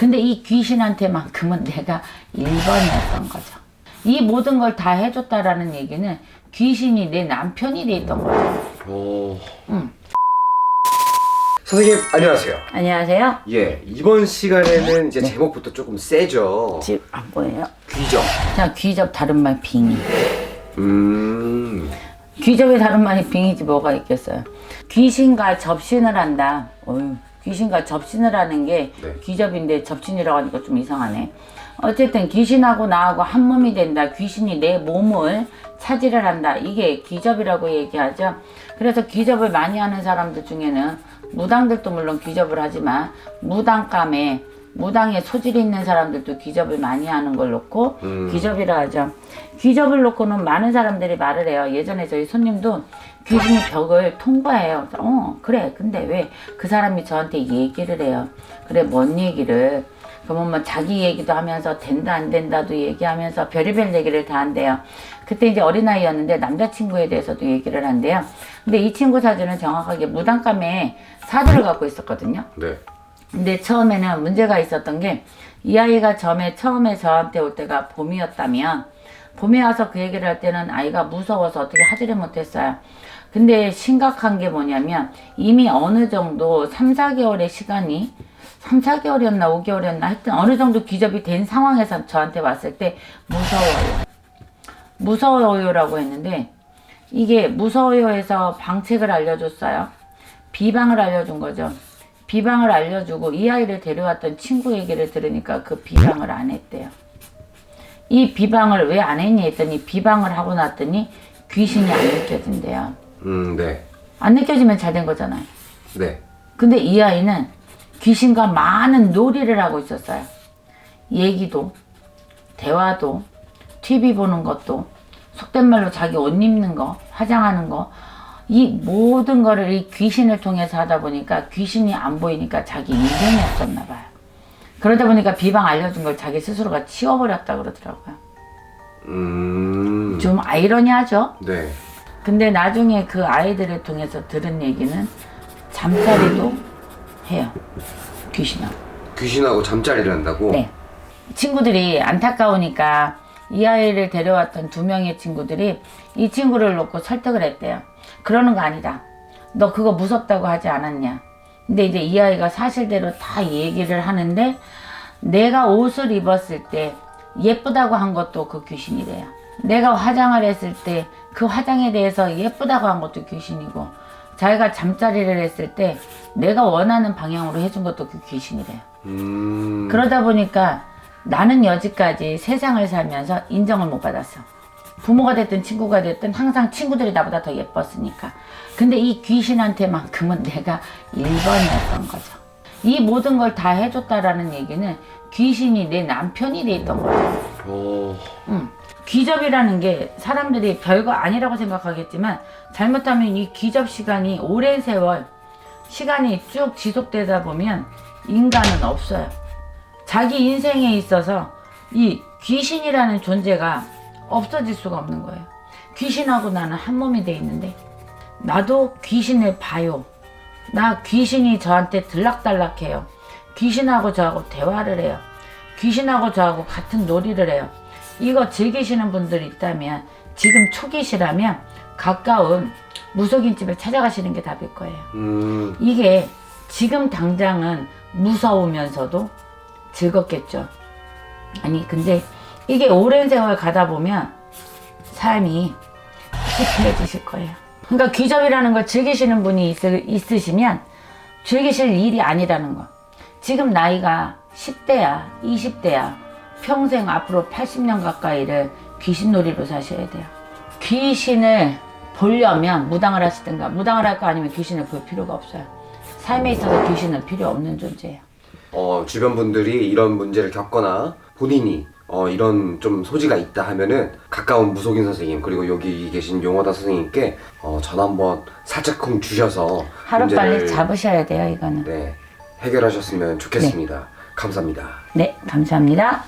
근데 이 귀신한테만큼은 내가 1번이었던 거죠. 이 모든 걸 다 해줬다라는 얘기는 귀신이 내 남편이 돼 있던 거죠. 오. 응. 선생님 안녕하세요. 안녕하세요. 예 이번 시간에는 이제 제목부터 조금 세죠. 집 안 보여요? 귀정. 자, 귀접 다른 말 빙의. 음. 귀접의 다른 말이 빙이지 뭐가 있겠어요. 귀신과 접신을 한다. 어휴, 귀신과 접신을 하는 게 네. 귀접인데 접신이라고 하니까 좀 이상하네. 어쨌든 귀신하고 나하고 한 몸이 된다. 귀신이 내 몸을 차지를 한다. 이게 귀접이라고 얘기하죠. 그래서 귀접을 많이 하는 사람들 중에는 무당들도 물론 귀접을 하지만 무당감에 무당에 소질이 있는 사람들도 귀접을 많이 하는 걸 놓고 음. 귀접이라 하죠. 귀접을 놓고는 많은 사람들이 말을 해요. 예전에 저희 손님도 귀신이 벽을 통과해요. 어 그래 근데 왜 그 사람이 저한테 얘기를 해요. 그래 뭔 얘기를 그러면 뭐 자기 얘기도 하면서 된다 안 된다도 얘기하면서 별의별 얘기를 다 한대요. 그때 이제 어린아이였는데 남자친구에 대해서도 얘기를 한대요. 근데 이 친구 사주는 정확하게 무당감에 사주를 갖고 있었거든요. 네. 근데 처음에는 문제가 있었던 게 이 아이가 처음에 처음에 저한테 올 때가 봄이었다면 봄에 와서 그 얘기를 할 때는 아이가 무서워서 어떻게 하지를 못했어요. 근데 심각한 게 뭐냐면 이미 어느 정도 3, 4개월의 시간이 3, 4개월이었나 5개월이었나 하여튼 어느 정도 기접이 된 상황에서 저한테 왔을 때 무서워요. 무서워요라고 했는데 이게 무서워요에서 방책을 알려줬어요. 비방을 알려준 거죠. 비방을 알려주고 이 아이를 데려왔던 친구 얘기를 들으니까 그 비방을 안 했대요. 이 비방을 왜 안 했니 했더니 비방을 하고 났더니 귀신이 안 느껴진대요. 음 네. 안 느껴지면 잘 된 거잖아요. 네. 근데 이 아이는 귀신과 많은 놀이를 하고 있었어요. 얘기도, 대화도, TV 보는 것도, 속된 말로 자기 옷 입는 거, 화장하는 거, 이 모든 거를 이 귀신을 통해서 하다 보니까 귀신이 안 보이니까 자기 인생이 없었나 봐요. 그러다 보니까 비방 알려준 걸 자기 스스로가 치워버렸다 그러더라고요. 음. 좀 아이러니하죠? 네. 근데 나중에 그 아이들을 통해서 들은 얘기는 잠자리도 해요. 귀신하고. 귀신하고 잠자리를 한다고. 네. 친구들이 안타까우니까 이 아이를 데려왔던 두 명의 친구들이 이 친구를 놓고 설득을 했대요. 그러는 거 아니다. 너 그거 무섭다고 하지 않았냐. 근데 이제 이 아이가 사실대로 다 얘기를 하는데 내가 옷을 입었을 때 예쁘다고 한 것도 그 귀신이래요. 내가 화장을 했을 때 그 화장에 대해서 예쁘다고 한 것도 귀신이고 자기가 잠자리를 했을 때 내가 원하는 방향으로 해준 것도 그 귀신이래요. 음. 그러다 보니까 나는 여지까지 세상을 살면서 인정을 못 받았어. 부모가 됐든 친구가 됐든 항상 친구들이 나보다 더 예뻤으니까. 근데 이 귀신한테만큼은 내가 1번이었던 거죠. 이 모든 걸 다 해줬다라는 얘기는 귀신이 내 남편이 돼 있던 거죠. 오. 음. 귀접이라는 게 사람들이 별거 아니라고 생각하겠지만 잘못하면 이 귀접 시간이 오랜 세월 시간이 쭉 지속되다 보면 인간은 없어요. 자기 인생에 있어서 이 귀신이라는 존재가 없어질 수가 없는 거예요. 귀신하고 나는 한 몸이 돼 있는데 나도 귀신을 봐요. 나 귀신이 저한테 들락달락해요. 귀신하고 저하고 대화를 해요. 귀신하고 저하고 같은 놀이를 해요. 이거 즐기시는 분들이 있다면 지금 초기시라면 가까운 무속인 집에 찾아가시는 게 답일 거예요. 음. 이게 지금 당장은 무서우면서도 즐겁겠죠. 아니 근데 이게 오랜 세월 가다 보면 삶이 시크해지실 거예요. 그러니까 귀접이라는 걸 즐기시는 분이 있, 있으시면 즐기실 일이 아니라는 거. 지금 나이가 10대야, 20대야. 평생 앞으로 80년 가까이를 귀신놀이로 사셔야 돼요. 귀신을 보려면 무당을 하시든가 무당을 할 거 아니면 귀신을 볼 필요가 없어요. 삶에 있어서 귀신은 필요 없는 존재예요. 어 주변 분들이 이런 문제를 겪거나 본인이 어 이런 좀 소지가 있다 하면은 가까운 무속인 선생님 그리고 여기 계신 용화다 선생님께 어 전화 한번 살짝쿵 주셔서 하루빨리 잡으셔야 돼요, 이거는. 네 해결하셨으면 좋겠습니다. 감사합니다. 네, 감사합니다.